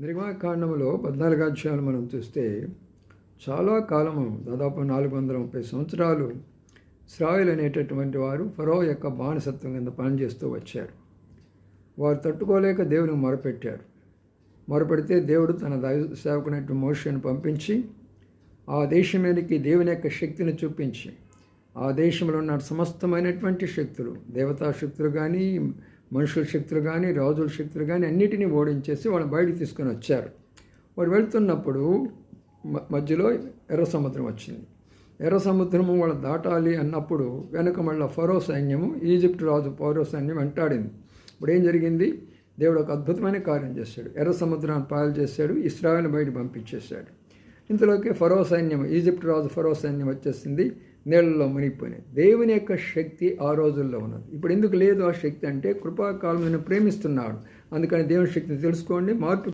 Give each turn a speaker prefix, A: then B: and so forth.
A: నిర్మాకాండంలో పద్నాలుగు అధ్యాయాలు మనం చూస్తే చాలా కాలము దాదాపు నాలుగు వందల ముప్పై సంవత్సరాలు ఇస్రాయిల్ అనేటటువంటి వారు ఫరో యొక్క బానిసత్వం కింద పనిచేస్తూ వచ్చారు. వారు తట్టుకోలేక దేవునికి మొరపెట్టారు. మొరపెడితే దేవుడు తన దైవ సేవకునట్టు మోషను పంపించి ఆ దేశం మీదకి దేవుని యొక్క శక్తిని చూపించి ఆ దేశంలో ఉన్న సమస్తమైనటువంటి శక్తులు దేవతా శక్తులు కానీ మనుషుల శక్తులు కానీ రాజుల శక్తులు కానీ అన్నిటినీ ఓడించేసి వాళ్ళని బయటికి తీసుకొని వచ్చారు. వారు వెళ్తున్నప్పుడు మధ్యలో ఎర్ర సముద్రం వచ్చింది. ఎర్ర సముద్రము వాళ్ళు దాటాలి అన్నప్పుడు వెనుక మళ్ళీ ఫరో సైన్యము ఈజిప్ట్ రాజు ఫరో సైన్యం వెంటాడింది. ఇప్పుడు ఏం జరిగింది? దేవుడు ఒక అద్భుతమైన కార్యం చేశాడు. ఎర్ర సముద్రాన్ని పాలు చేశాడు ఇస్రాయల్ని బయట పంపించేశాడు. ఇంతలోకి ఫరో సైన్యం ఈజిప్ట్ రాజు ఫరో సైన్యం వచ్చేసింది. నీళ్ళలో మునిగిపోయినాయి. దేవుని యొక్క శక్తి ఆ రోజుల్లో ఉన్నది. ఇప్పుడు ఎందుకు లేదు ఆ శక్తి అంటే కృపాకాలం నేను ప్రేమిస్తున్నాడు. అందుకని దేవుని శక్తిని తెలుసుకోండి. మార్పు